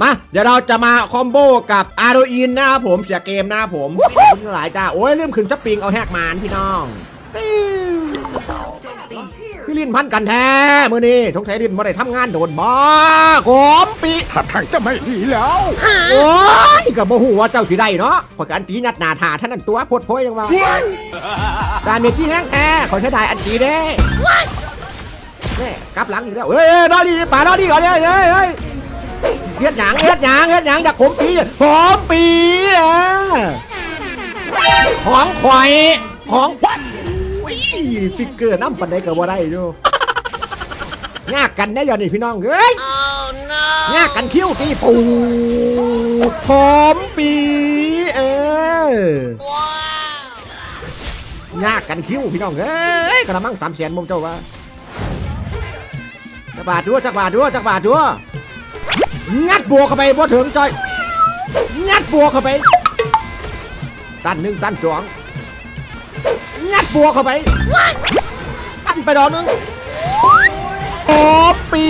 มา เดี๋ยวเราจะมาคอมโบกับอาร์โดอินนะครับผมเสียเกมนะครับผมขอบคุณหลายจ้า โอ้ยลืมขึ้นสปริงเอาแฮกมานพี่น้องติ้วพี่ลินพันกันแท้มือนี้สงสัยลินมาได้ทำงานโดนบ้าขมปีถ้าทางจะไม่ดีแล้ว โอ้ยกับโมหูว่าเจ้าสีได้เนาะขอยกอันตียัดหนาถาท่านนั่นตัวโพดโพยยังว่าดาเมจที่แห้งแท้ขอใช้ได้อันตีเด้แม่กลับหลังอีกแล้วเฮ้ยเฮ้ยนอนดีป่านอนดีก่อนเลยเฮ้ย เฮ็ดหยังเฮ็ดหยังเฮ็ดหยังอยากขมปีขมปีอะของข่อยของอุ้ยฟิกเกอร์น้ำปันได้กับว่าได้อยู่ยากกันแน่ยอนนี่พี่น้องเอ้ยงากันคิ้วตีปูหอมปีเอองากันคิ้วพี่น้องเอ้ยกระมังสามแสนมุมเจ้าว่าจักบาทด้วยจักบาทด้วยจักบาทด้วย งัดบวกเข้าไปบ่ถึงจอย งัดบวกเข้าไป ตันหนึ่งตันสองงัดบวกเข้าไป ตันไปดอกหนึงโอ้ปี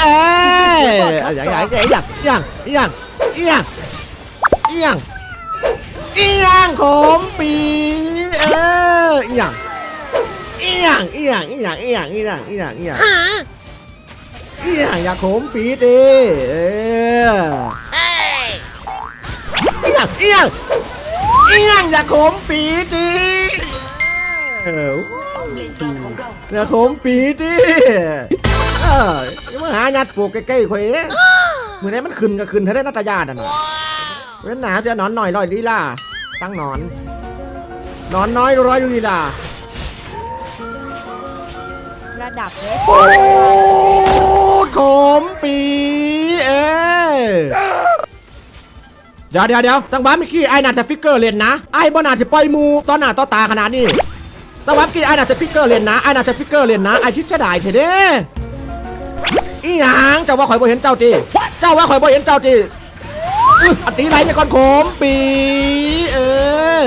เอ้ยอย่างอย่างอย่างอย่างอย่างอย่างอย่างอย่างของปีเอ้ยอย่างอย่างอย่างอย่างอย่างอย่างอย่างอย่า งอย่างอย่างของปีดิเอออย่างอย่างอย่างอย่างของปีดิเออเดี๋ยวผมปีดิเออยังมาหายัดปลูกใกล้ๆข่อยเด้มือไหนมันขึ้นก็ขึ้นเท่าได้นัตยาดันน่ะเว้นหนาเสียหนอนหน่อยลอยลีลาตั้งหนอนหนอนน้อยร้อยอยู่ลีลาระดับเวทโอ้ข มปีเอ้ยเดี๋ยวเดี๋ยวเดี๋ยวตั้งบ้านเมื่อกี้ไอ้น่าจะฟิกเกอร์เล่นนะไอ้บ่น่าจะปล่อยหมูตอนหน้าต่อตาขนาดนี้แต่ว่าเมื่อกี้ไอ้น่าจะฟิกเกอร์เล่นนะไอ้น่าจะฟิกเกอร์เล่นนะไอ้คิดจะได้เถอะเด้อีหยังเจ้าว่าข่อยบ่เห็นเจ้าตีเจ้าว่าข่อยบ่เห็นเจ้าตีอึ๊ะอันตีไรไปก่อนโขมปีเออ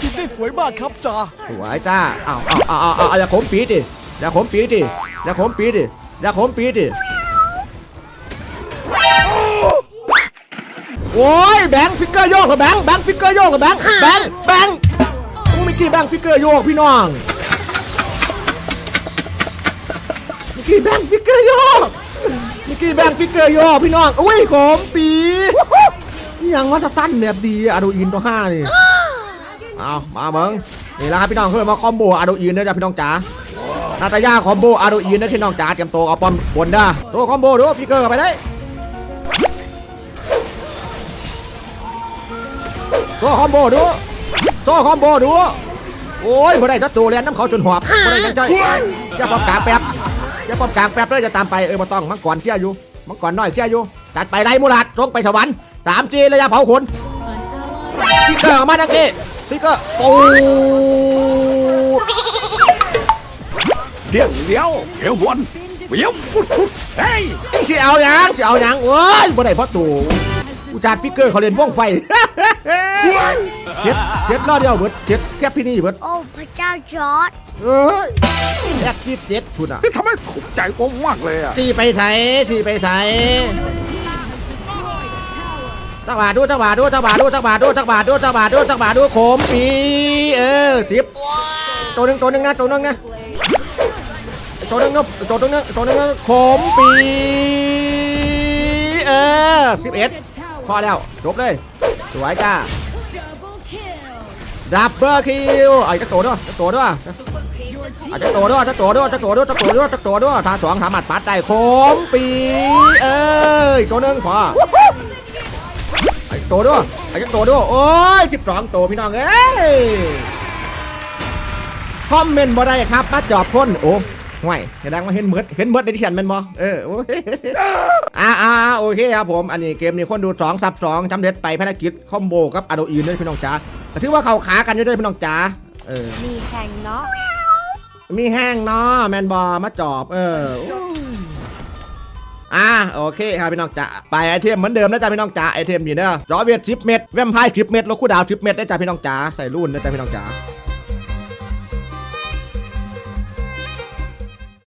คิดได้สวยมากครับจ่าสวยจ้าอ้าวอ้าวอ้าวอ้าวอ้าวอย่าโขมปีดิอย่าโขมปีดิอย่าโขมปีดิอย่าโขมปีดิ โอ้ยแบงค์ฟิกเกอร์โยกเหรอแบงค์แบงค์ฟิกเกอร์โยกเหรอแบงค์แบงค์แบงค์มึงไม่กี่แบงค์ฟิกเกอร์โยกพี่น้องมิกกี้แบงค์ฟิกเกอร์โยกมิกกี้แบงค์ฟิกเกอร์โยกพี่น้องอุ้ยขมปีนี่ยังว่าจะตั้นแบบดีอะดูอินตัวห้านี่เอามาเบิ้งนี่แหละครับพี่น้องเพื่อมาคอมโบอาโดอินเด้อจ้ะพี่น้องจ๋านาตาย่าคอมโบอาโดอินเด้อพี่น้องจ๋าเตรียมตัวเอาปอมบนเด้อตัวคอมโบดูฟิกเกอร์เข้าไปได้ ตัวคอมโบดูตัวคอมโบดู โอ้ยบ่ได้จัดตัวเรียนน้ำเขาจนหอบบ่ได้ยังใจจะปอมกลางแป๊บจะปอมกลางแป๊บเลยจะตามไปเออมาต้องมังกรเที่ยอยู่มังกรน้อยเที่ยอยู่จัดไปไรมูลัดลงไปสวรรค์สามจีระยะเผาขนฟิกเกอร์ออกมาดังนี้ฟิกเกอร์ปูดเดี๋ยวเดี๋ยวเดี๋ยววนเดี๋ยวฟุดฟุดเฮ้ยสิเอาหยังสิเอาหยังโอ้ยบ่ได้เพราะตู่อุจารฟิกเกอร์เขาเล่นว่องไฟ เฮ็ดเฮ็ดรอดเดียวเบิดเฮ็ดแคปที่นี่เบิดโอ้พระเจ้าจอร์ดเอ้ยแอคทีฟเจ็ดคุณอะนี่ทำให้ถูกใจผมมากเลยอะ ตีไปใส่ตีไปใส่จักบาทดูจักบาทดูจักบาทดูจักบาทดูจักบาทดูจักบาทดูจักบาทดูโขมปีเออสิบตัวหนึ่งตัวหนึ่งนะตัวหนึ่งนะตัวหนึ่งนะตัวหนึ่งนะตัวหนึ่งนะโขมปีเออสิบเอ็ดพอแล้วจบเลย สวยจ้าดับเบิลคิวไอ้จะโตด้วยจะโตด้วยอาจจะโตด้วยจะโตด้วยจะโตด้วยจะโตด้วยจะโตด้วยทางสองสามารถปัดได้โคมปีเอ้ยตัวหนึ่งพอไอ้โตด้วยไอ้จะโตด้วยโอ้ยสิบสองโตพี่น้องเอ้ยคอมเมนต์บ่ได้ครับมาจอบคนโอ้ ห่วยแสดงว่าเห็นเมืดเห็นเมืดในที่ฉันแมันบ่เออโอ้ยอ่าอ่าโอเคครับผม อันนี้เกมนี้คนดูสองซับสองจำเด็ดไปภารกิจคอมโบกับอะโดอีนด้วยพี่น้องจ๋าแต่ถือว่าเขาขากันอยู่ด้วยพี่น้องจ๋าเออมีแข่งเนาะมีแห้งเนาะแมนบอมาจอบ เอออ่าโอเคครับพี่น้องจ๋าไปไอเทมเหมือนเดิมนะจ๊ะพี่น้องจ๋าไอเทมอยู่เนอะจอเวียดชิปเม็ดแวมไพร์ชิปเม็ดแล้วคู่ดาวชิปเม็ดได้จ้ะพี่น้องจ๋าใส่รุ่นนะจ๊ะพี่น้องจ๋า